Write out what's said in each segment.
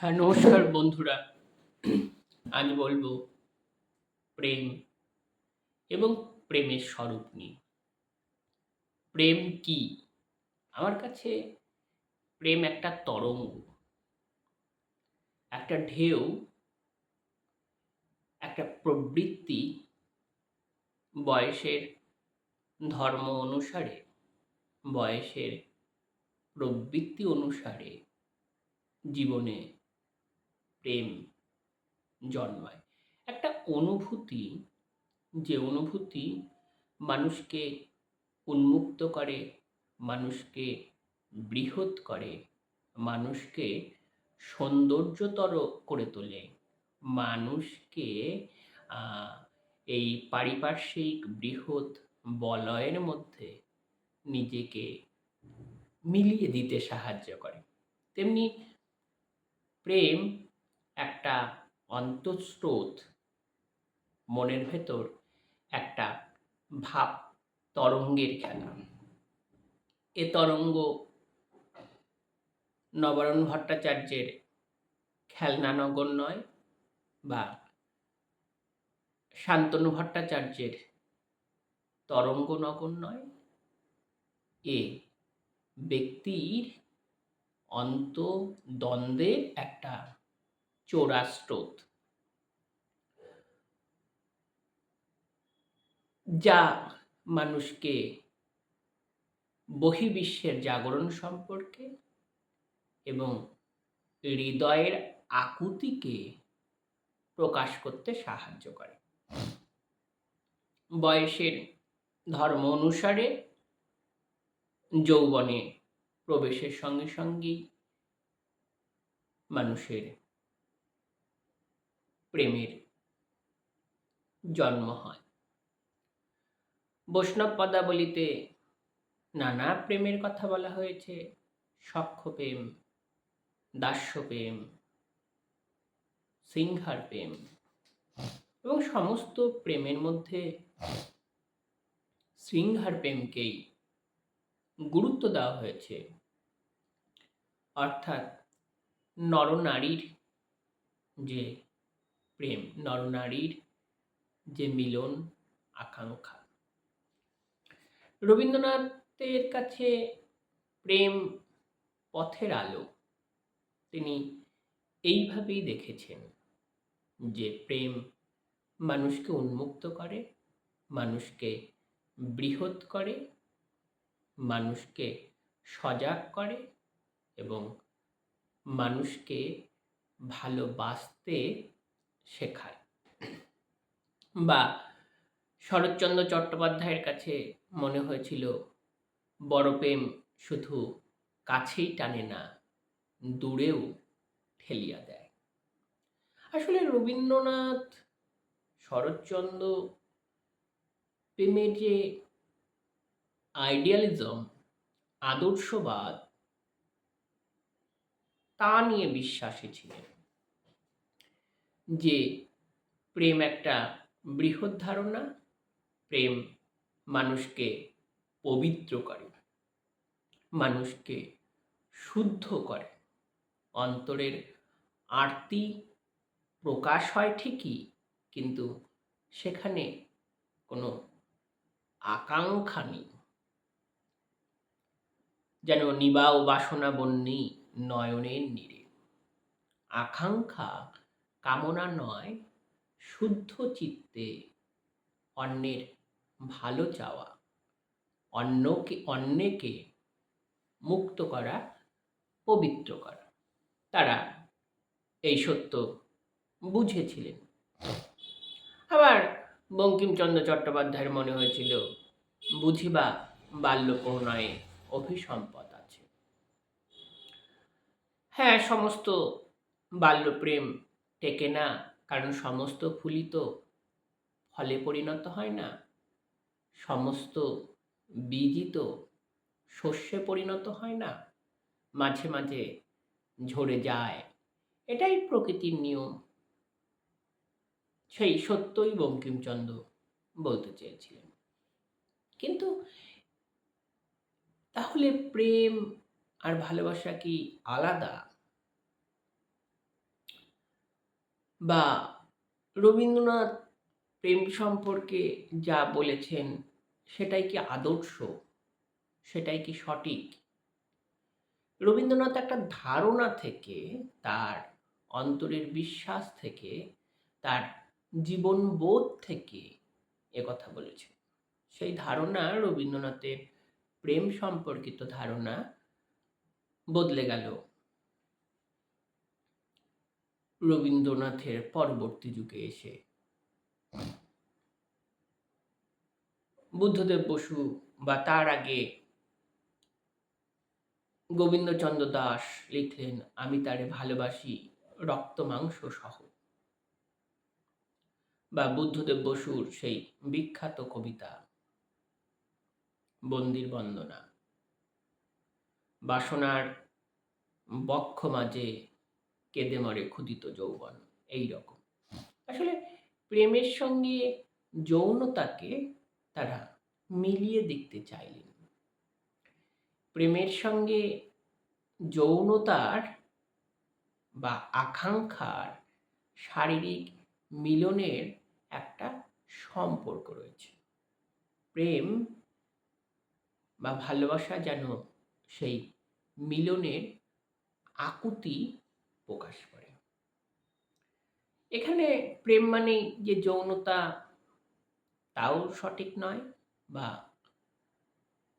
হ্যাঁ নমস্কার বন্ধুরা। আজ বলব প্রেম এবং প্রেমের স্বরূপ নিয়ে। প্রেম কি? আমার কাছে প্রেম একটা তরঙ্গ, একটা ঢেউ, একটা প্রবৃত্তি বয়সের ধর্ম অনুসারে, বয়সের প্রবৃত্তি অনুসারে জীবনে প্রেম, জন্মায়। একটা অনুভূতি, যে অনুভূতি মানুষকে উন্মুক্ত করে, মানুষকে বৃহৎ করে, মানুষকে সৌন্দর্যতর করে তোলে। মানুষকে এই পারিপার্শ্বিক বৃহৎ বলয়ের মধ্যে নিজেকে মিলিয়ে দিতে সাহায্য করে। তেমনি প্রেম একটা অন্তঃস্রোত, মনের ভেতর একটা ভাব তরঙ্গের খেলা। এ তরঙ্গ নবারণ ভট্টাচার্যের খেলনানগর নয় বা শান্তনু ভট্টাচার্যের তরঙ্গনগর নয়। এ ব্যক্তির অন্তদ্বন্দ্বের একটা চোরা স্রোত যা মানুষকে বহির্বিশ্বের জাগরণ সম্পর্কে এবং হৃদয়ের আকুতিকে প্রকাশ করতে সাহায্য করে। বয়সের ধর্ম অনুসারে যৌবনে প্রবেশের সঙ্গে সঙ্গেই মানুষের প্রেমের জন্ম হয়। বৈষ্ণব পদাবলিতে নানা প্রেমের কথা বলা হয়েছে। সক্ষ প্রেম, দাস্য প্রেম, সিংহার প্রেম এবং সমস্ত প্রেমের মধ্যে সিংহার প্রেমকেই গুরুত্ব দেওয়া হয়েছে। অর্থাৎ নরনারীর যে প্রেম, নরনারীর যে মিলন আকাঙ্ক্ষা। রবীন্দ্রনাথের কাছে প্রেম পথের আলো। তিনি এইভাবেই দেখেছেন যে প্রেম মানুষকে উন্মুক্ত করে, মানুষকে বৃহৎ করে, মানুষকে সজাগ করে এবং মানুষকে ভালোবাসতে শেখায়। বা শরৎচন্দ্র চট্টোপাধ্যায়ের কাছে মনে হয়েছিল, বড় প্রেম শুধু কাছেই টানে না, দূরেও ঠেলিয়া দেয়। আসলে রবীন্দ্রনাথ শরৎচন্দ্র প্রেমের যে আইডিয়ালিজম, আদর্শবাদ, তা নিয়ে বিশ্বাসী ছিলেন। যে প্রেম একটা বৃহৎ ধারণা, প্রেম মানুষকে পবিত্র করে, মানুষকে শুদ্ধ করে। অন্তরের আরতি প্রকাশ হয় ঠিকই, কিন্তু সেখানে কোনো আকাঙ্ক্ষা নেই। যেন নিবা ও বাসনা বন্যী নয়নের নীরে। আকাঙ্ক্ষা কামনা নয়, শুদ্ধ চিত্তে অন্যের ভালো চাওয়া, অন্যকে অন্যকে মুক্ত করা, পবিত্র করা। তারা এই সত্য বুঝেছিলেন। আবার বঙ্কিমচন্দ্র চট্টোপাধ্যায়ের মনে হয়েছিল, বুঝিবা বাল্য প্রণয়ে অভিসম্পদ আছে। হ্যাঁ সমস্ত বাল্যপ্রেম টেকে না। কারণ সমস্ত ফুলই তো ফলে পরিণত হয় না। সমস্ত বীজই তো শস্যে পরিণত হয় না। মাঝে মাঝে ঝরে যায়। এটাই প্রকৃতির নিয়ম। সেই সত্যই বঙ্কিমচন্দ্র বলতে চেয়েছিলেন। কিন্তু তাহলে প্রেম আর ভালোবাসা কি আলাদা? বা রবীন্দ্রনাথ প্রেম সম্পর্কে যা বলেছেন, সেটাই কি আদর্শ? সেটাই কি সঠিক? রবীন্দ্রনাথ একটা ধারণা থেকে, তার অন্তরের বিশ্বাস থেকে, তার জীবনবোধ থেকে কথা বলেছেন। সেই ধারণা রবীন্দ্রনাথের প্রেম সম্পর্কিত ধারণা বদলে গেল। রবীন্দ্রনাথের পরবর্তী যুগে এসে। বুদ্ধদেব বসু বা তার আগে গোবিন্দচন্দ্র দাস লিখলেন, আমি তারে ভালোবাসি রক্ত, মাংস সহ। বা বুদ্ধদেব বসুর সেই বিখ্যাত কবিতা, বন্দির বন্দনা। বাসনার বক্ষ মাঝে কেঁদে মরে ক্ষুদিত যৌবন এই রকম আসলে প্রেমের সঙ্গে যৌনতাকে তারা মিলিয়ে দেখতে চাইলেন। প্রেমের সঙ্গে যৌনতার বা আকাঙ্ক্ষার শারীরিক মিলনের একটা সম্পর্ক রয়েছে। প্রেম বা ভালোবাসা যেন সেই মিলনের আকুতি প্রকাশ করে। এখানে প্রেম মানে যে যৌনতা, তাও সঠিক নয় বা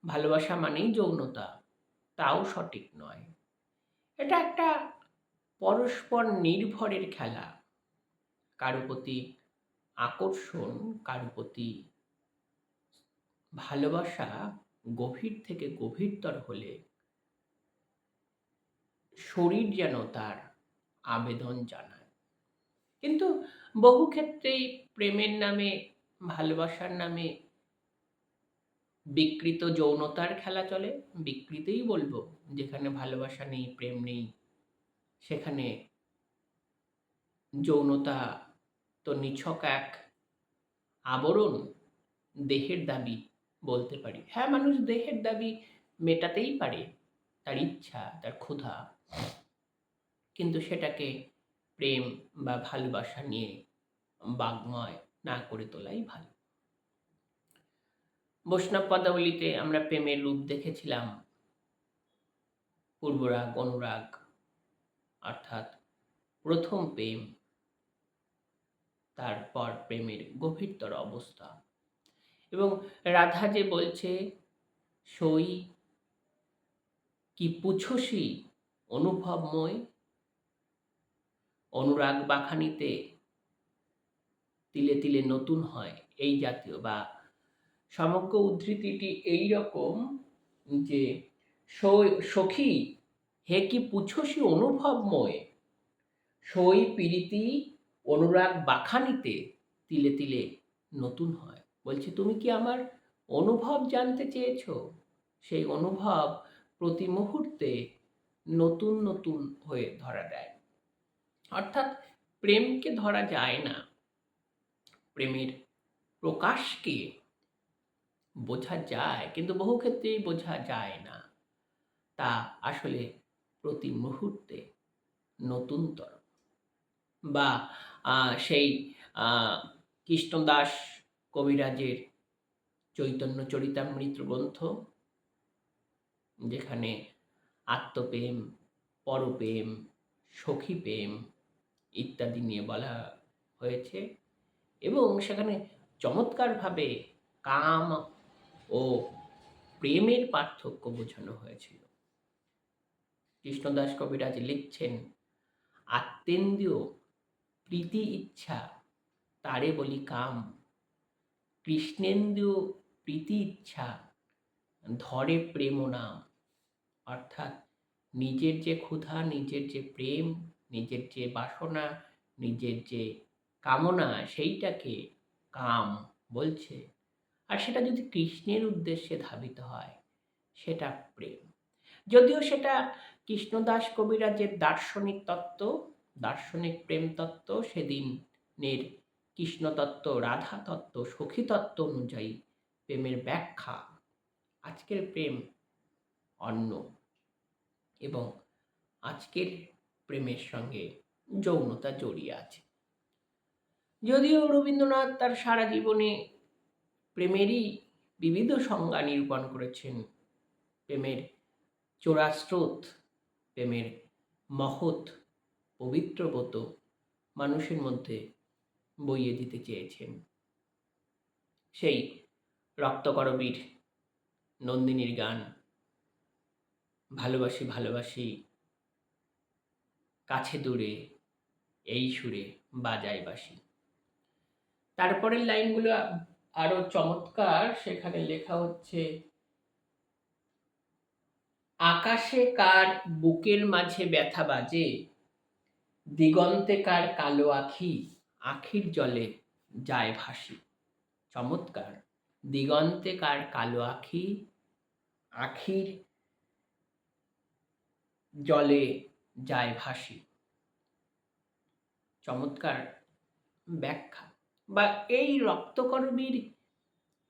ভালোবাসা মানেই যৌনতা, তাও সঠিক নয়। এটা একটা পরস্পর নির্ভরের খেলা। কারও প্রতি আকর্ষণ, কারও প্রতি ভালোবাসা গভীর থেকে গভীরতর হলে শরীর যেন তার আবেদন জানায়। কিন্তু বহু ক্ষেত্রেই প্রেমের নামে, ভালোবাসার নামে বিকৃত যৌনতার খেলা চলে। বিকৃতই বলব, যেখানে ভালোবাসা নেই, প্রেম নেই, সেখানে যৌনতা তো নিছক এক আবরণ, দেহের দাবি বলতে পারি। হ্যাঁ মানুষ দেহের দাবি মেটাতেই পারে, তার ইচ্ছা, তার ক্ষুধা। কিন্তু সেটাকে প্রেম বা ভালোবাসা নিয়ে বাগ্ময় না করে তোলাই ভালো। বৈষ্ণব পদাবলিতে আমরা প্রেমের রূপ দেখেছিলাম। পূর্বরাগ, অনুরাগ, অর্থাৎ প্রথম প্রেম, তারপর প্রেমের গভীরতর অবস্থা। এবং রাধা যে বলছে, সই কি পুছসি অনুভবময় অনুরাগ বাখানিতে তিলে তিলে নতুন হয় এই জাতীয় বা সমগ্র উদ্ধৃতিটি এই রকম যে সখী, হে কি পুছসি অনুভবময়? সই পীড়িতি অনুরাগ বাখানিতে তিলে তিলে নতুন হয়। বলছে, তুমি কি আমার অনুভব জানতে চেয়েছ? সেই অনুভব প্রতি মুহূর্তে নতুন নতুন হয়ে ধরা দেয়। অর্থাৎ প্রেমকে ধরা যায় না। প্রেমের প্রকাশকে বোঝা যায়, কিন্তু বহু ক্ষেত্রেই বোঝা যায় না। তা আসলে প্রতি মুহূর্তে নতুনতর বা সেই কৃষ্ণদাস কবিরাজের চৈতন্য চরিতামৃত গ্রন্থ, যেখানে আত্মপ্রেম, পরপ্রেম সখী প্রেম ইত্যাদি নিয়ে বলা হয়েছে এবং সেখানে চমৎকারভাবে কাম ও প্রেমের পার্থক্য বোঝানো হয়েছিল। কৃষ্ণদাস কবিরাজ লিখছেন, আত্মেন্দ্রীয় প্রীতি ইচ্ছা, তারে বলি কাম। কৃষ্ণেন্দ্রীয় প্রীতি ইচ্ছা, ধরে প্রেম নাম। অর্থাৎ নিজের যে ক্ষুধা, নিজের যে প্রেম নিজের যে বাসনা, নিজের যে কামনা সেইটাকে কাম বলছে। আর সেটা যদি কৃষ্ণের উদ্দেশ্যে ধাবিত হয়, সেটা প্রেম। যদিও সেটা কৃষ্ণদাস কবিরাজের দার্শনিক তত্ত্ব, দার্শনিক প্রেম তত্ত্ব, সেদিনের কৃষ্ণতত্ত্ব রাধা তত্ত্ব সখী তত্ত্ব অনুযায়ী প্রেমের ব্যাখ্যা, আজকের প্রেম অন্য। এবং আজকের প্রেমের সঙ্গে যৌনতা জড়িয়ে আছে। যদিও রবীন্দ্রনাথ তার সারা জীবনে প্রেমেরই বিবিধ সংজ্ঞা নিরূপণ করেছেন। প্রেমের চোরাস্রোত, প্রেমের মহৎ, পবিত্রব্রত মানুষের মধ্যে বইয়ে দিতে চেয়েছেন। সেই রক্তকরবীর নন্দিনীর গান, ভালোবাসি ভালোবাসি কাছে দূরে, এই সুরে বাজাই বাসি তারপরের লাইনগুলো আরও চমৎকার, সেখানে লেখা হচ্ছে, আকাশে কার বুকের মাঝে ব্যথা বাজে, দিগন্তে কার কালো আখি, আখির জলে যায় ভাসি। চমৎকার। দিগন্তে কার কালো আখি, আখির জলে যায় ভাসি। চমৎকার ব্যাখ্যা। বা এই রক্তকর্মীর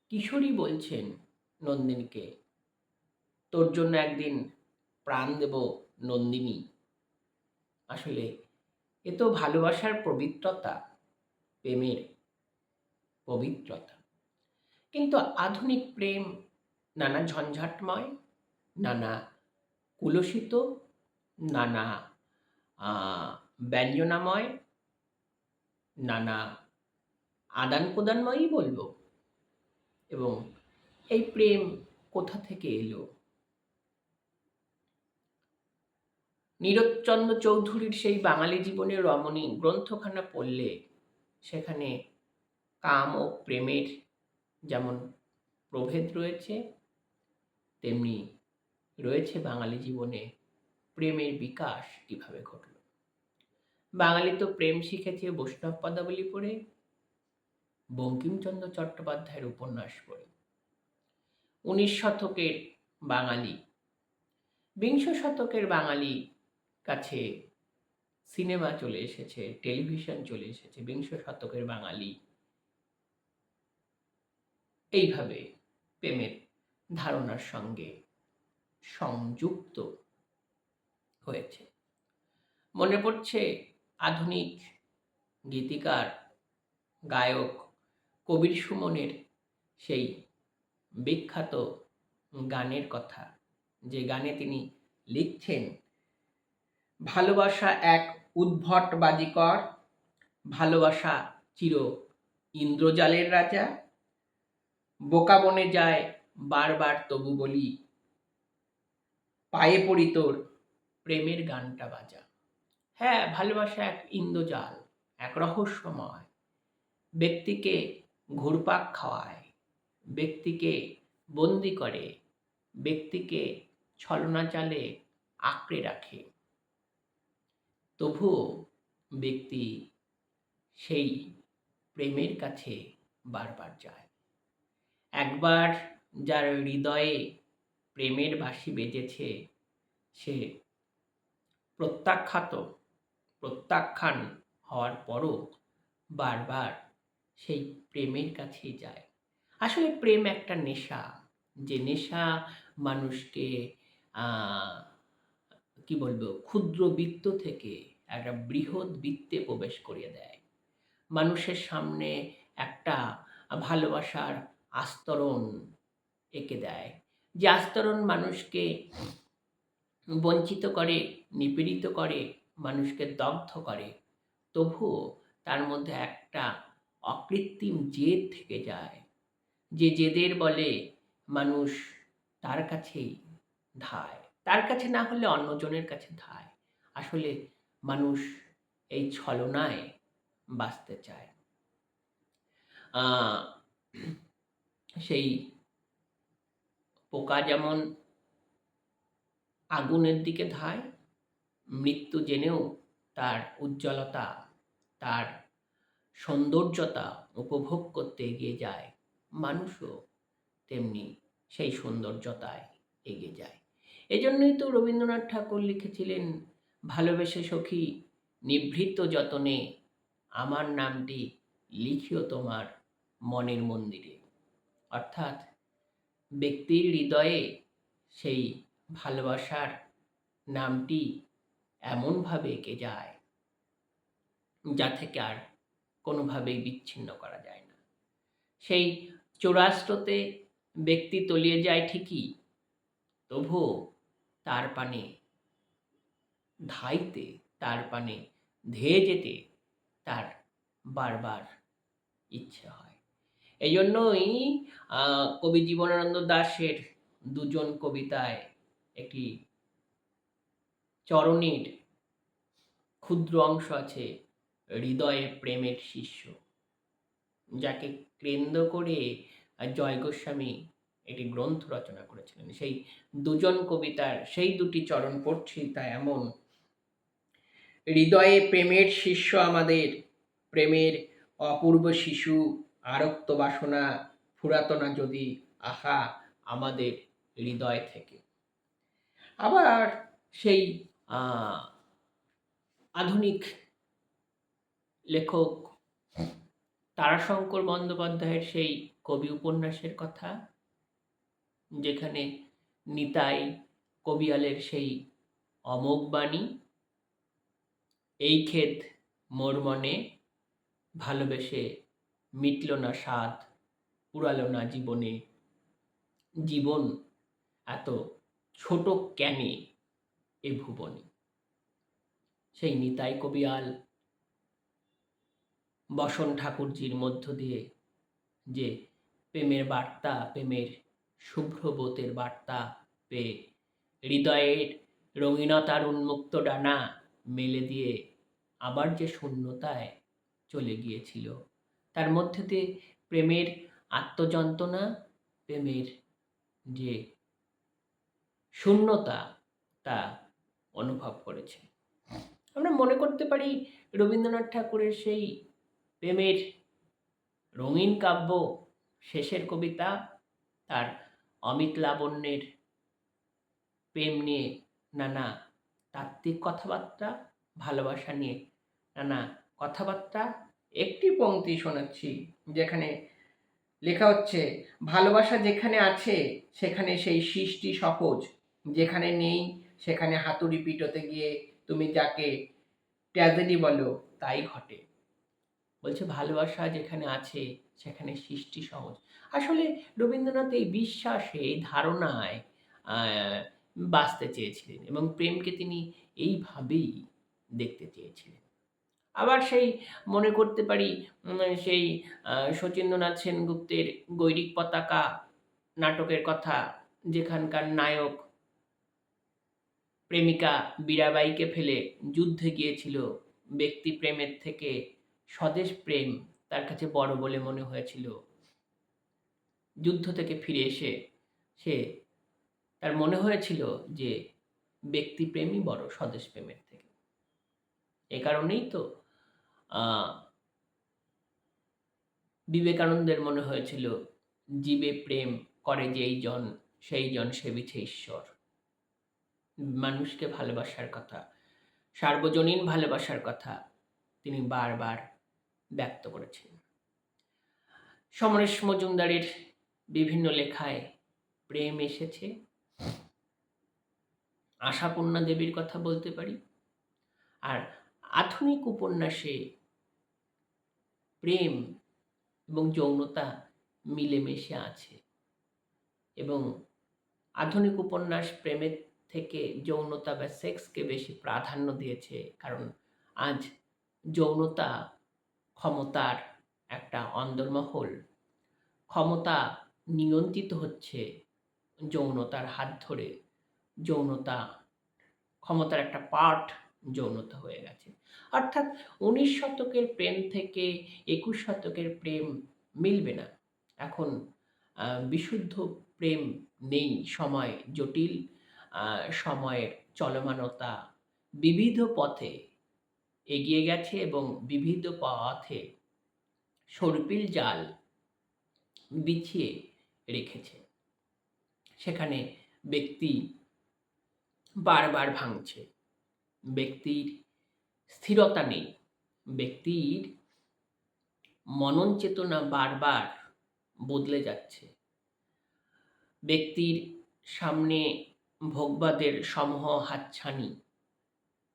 কিশোরী বলছেন নন্দিনীকে, তোর জন্য একদিন প্রাণ দেব নন্দিনী। আসলে এ তো ভালোবাসার পবিত্রতা, প্রেমের পবিত্রতা। কিন্তু আধুনিক প্রেম নানা ঝঞ্ঝাটময়, নানা কুলসিত নানা ব্যঞ্জনাময় নানা আদান প্রদানময়ই বলব। এবং এই প্রেম কোথা থেকে এলো? নীরজচন্দ্র চৌধুরীর সেই বাঙালি জীবনের রমণী গ্রন্থখানা পড়লে সেখানে কাম ও প্রেমের যেমন প্রভেদ রয়েছে তেমনি রয়েছে বাঙালি জীবনে প্রেমের বিকাশ কীভাবে ঘটল? বাঙালি তো প্রেম শিখেছে বৈষ্ণব পদাবলী পড়ে, বঙ্কিমচন্দ্র চট্টোপাধ্যায়ের উপন্যাস পড়ে। উনিশ শতকের বাঙালি, বিংশ শতকের বাঙালি কাছে সিনেমা চলে এসেছে, টেলিভিশন চলে এসেছে, বিংশ শতকের বাঙালি। এইভাবে প্রেমের ধারণার সঙ্গে সংযুক্ত হয়েছে। মনে পড়ছে আধুনিক গীতিকার, গায়ক কবির সুমনের সেই বিখ্যাত গানের কথা, যে গানে তিনি লিখছেন, ভালোবাসা এক উদ্ভট বাজিকর ভালোবাসা চির ইন্দ্রজালের রাজা, বোকা বনে যায় বারবার তবু বলি, পায়ে পড়ি তোর প্রেমের গানটা বাজা। হ্যাঁ ভালোবাসা এক ইন্দ্রজাল, এক রহস্যময়। ব্যক্তিকে ঘুরপাক খাওয়ায়, ব্যক্তিকে বন্দি করে, ব্যক্তিকে ছলনা চালে আঁকড়ে রাখে। তবুও ব্যক্তি সেই প্রেমের কাছে বারবার যায়। একবার যার হৃদয়ে প্রেমের বাসি বেজেছে, সে প্রত্যাখ্যাত, প্রত্যাখ্যান হওয়ার পরও বারবার সেই প্রেমের কাছেই যায়। আসলে প্রেম একটা নেশা। যে নেশা মানুষকে কি বলব, ক্ষুদ্র বৃত্ত থেকে একটা বৃহৎ বৃত্তে প্রবেশ করিয়ে দেয়। মানুষের সামনে একটা ভালোবাসার আস্তরণ এঁকে দেয়। যে আস্তরণ মানুষকে বঞ্চিত করে, নিপীড়িত করে, মানুষকে দগ্ধ করে, তবুও তার মধ্যে একটা অকৃত্রিম জেদ থেকে যায়। যে জেদের বলে মানুষ তার কাছেই ধায়। তার কাছে না হলে অন্যজনের কাছে ধায়। আসলে মানুষ এই ছলনায় বাঁচতে চায়। সেই পোকা যেমন আগুনের দিকে ধায়। মৃত্যু জেনেও তার উজ্জ্বলতা, তার সৌন্দর্যতা উপভোগ করতে এগিয়ে যায়। মানুষও তেমনি সেই সৌন্দর্যতায় এগিয়ে যায়। এজন্যই তো রবীন্দ্রনাথ ঠাকুর লিখেছিলেন, ভালোবেসে সখী, নিভৃত যতনে, আমার নামটি লিখিও তোমার মনের মন্দিরে। অর্থাৎ ব্যক্তির হৃদয়ে সেই ভালোবাসার নামটি এমনভাবে এঁকে যায় যা থেকে আর কোনোভাবেই বিচ্ছিন্ন করা যায় না। সেই চোরাস্রোতে ব্যক্তি তলিয়ে যায় ঠিকই, তবুও তার পানে ধাইতে, তার পানে ধেয়ে যেতে তার বারবার ইচ্ছে হয়। এই জন্যই কবি জীবনানন্দ দাশের দুজন কবিতায় একটি চরণের ক্ষুদ্র অংশ আছে হৃদয়ে প্রেমের শিষ্য, যাকে কেন্দ্র করে জয় গোস্বামী একটি গ্রন্থ রচনা করেছিলেন। সেই দুজন কবিতার, সেই দুটি চরণ পড়ছি তা এমন, হৃদয়ে প্রেমের শিষ্য আমাদের, প্রেমের অপূর্ব শিশু, আরক্ত বাসনা ফুরাতো না যদি আহা আমাদের হৃদয় থেকে। আবার সেই আধুনিক লেখক তারাশঙ্কর বন্দ্যোপাধ্যায়ের সেই কবি উপন্যাসের কথা, যেখানে নিতাই কবিয়ালের সেই অমোঘ বাণী, এই ক্ষেত মোর মনে ভালোবেসে মিটল না স্বাদ, পুরালো না জীবনে, জীবন এত ছোট কেনে এ ভুবনে। সেই নিতাই কবিয়াল, বসন ঠাকুরজির মধ্য দিয়ে যে প্রেমের বার্তা, প্রেমের শুভ্রবোতের বার্তা পেয়ে হৃদয়ের রঙিনতার উন্মুক্ত ডানা মেলে দিয়ে আবার যে শূন্যতায় চলে গিয়েছিল, তার মধ্যে দিয়ে প্রেমের আত্মযন্ত্রণা, প্রেমের যে শূন্যতা তা অনুভব করেছে। আমরা মনে করতে পারি রবীন্দ্রনাথ ঠাকুরের সেই প্রেমের রঙিন কাব্য, শেষের কবিতা, তার অমিত লাবণ্যের প্রেম নিয়ে নানা তাত্ত্বিক কথাবার্তা, ভালোবাসা নিয়ে নানা কথাবার্তা। একটি পংক্তি শোনাচ্ছি যেখানে লেখা হচ্ছে, ভালোবাসা যেখানে আছে, সেখানে সেই সৃষ্টি সহজ। যেখানে নেই, সেখানে হাতুড়ি পিটোতে গিয়ে তুমি যাকে ট্র্যাজেডি বলো, তাই ঘটে। বলছে, ভালোবাসা যেখানে আছে, সেখানে সৃষ্টি সহজ। আসলে রবীন্দ্রনাথ এই বিশ্বাসে, এই ধারণায় বাঁচতে চেয়েছিলেন এবং প্রেমকে তিনি এইভাবেই দেখতে চেয়েছিলেন। আবার সেই, মনে করতে পারি সেই শচীন্দ্রনাথ সেনগুপ্তের গৈরিক পতাকা নাটকের কথা, যেখানকার নায়ক প্রেমিকা বীরাবাইকে ফেলে যুদ্ধে গিয়েছিল। ব্যক্তি প্রেমের থেকে স্বদেশ প্রেম তার কাছে বড় বলে মনে হয়েছিল। যুদ্ধ থেকে ফিরে এসে সে তার মনে হয়েছিল যে ব্যক্তি প্রেমই বড় স্বদেশ প্রেমের থেকে। এ কারণেই তো বিবেকানন্দের মনে হয়েছিল, জীবে প্রেম করে যেই জন, সেই জন সেবিছে ঈশ্বর। মানুষকে ভালোবাসার কথা, সার্বজনীন ভালোবাসার কথা তিনি বারবার ব্যক্ত করেছেন। সমরেশ মজুমদারের বিভিন্ন লেখায় প্রেম এসেছে। আশাপূর্ণা দেবীর কথা বলতে পারি। আর আধুনিক উপন্যাসে প্রেম এবং যৌনতা মিলেমিশে আছে। এবং আধুনিক উপন্যাস প্রেমের থেকে যৌনতা বা সেক্সকে বেশি প্রাধান্য দিয়েছে। কারণ আজ যৌনতা ক্ষমতার একটা অন্দরমহল। ক্ষমতা নিয়ন্ত্রিত হচ্ছে যৌনতার হাত ধরে। যৌনতা, ক্ষমতার একটা পার্ট যৌনতা হয়ে গেছে। অর্থাৎ উনিশ শতকের প্রেম থেকে একুশ শতকের প্রেম মিলবে না। এখন বিশুদ্ধ প্রেম নেই, সময় জটিল। সময়ের চলমানতা বিবিধ পথে এগিয়ে গেছে এবং বিবিধ পথে সর্পিল জাল বিছিয়ে রেখেছে। সেখানে ব্যক্তি বারবার ভাঙছে। ব্যক্তির স্থিরতা নেই। ব্যক্তির মনন চেতনা বারবার বদলে যাচ্ছে। ব্যক্তির সামনে ভোগবাদের সমূহ হাতছানি।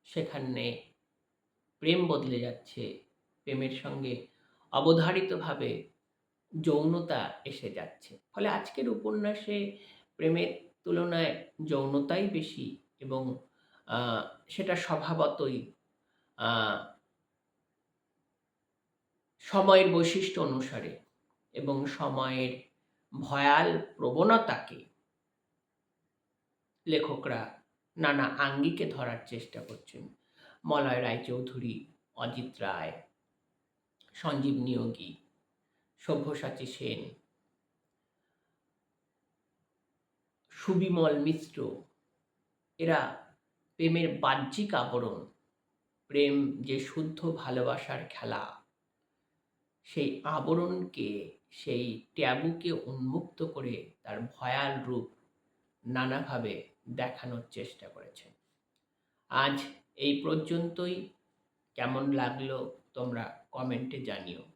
সেখানে প্রেম বদলে যাচ্ছে। প্রেমের সঙ্গে অবধারিতভাবে যৌনতা এসে যাচ্ছে। ফলে আজকের উপন্যাসে প্রেমের তুলনায় যৌনতাই বেশি এবং সেটা স্বভাবতই সময়ের বৈশিষ্ট্য অনুসারে এবং সময়ের ভয়াল প্রবণতাকে লেখকরা নানা আঙ্গিকে ধরার চেষ্টা করছেন। মলয় রায়চৌধুরী, অজিত রায়, সঞ্জীব নিয়োগী সভ্যসাচী সেন, সুবিমল মিশ্র। এরা প্রেমের বাহ্যিক আবরণ, প্রেম যে শুদ্ধ ভালোবাসার খেলা, সেই আবরণকে, সেই ট্যাবুকে উন্মুক্ত করে তার ভয়াল রূপ নানাভাবে দেখানোর চেষ্টা করেছেন। আজ এই পর্যন্তই। কেমন লাগল তোমরা কমেন্টে জানিও।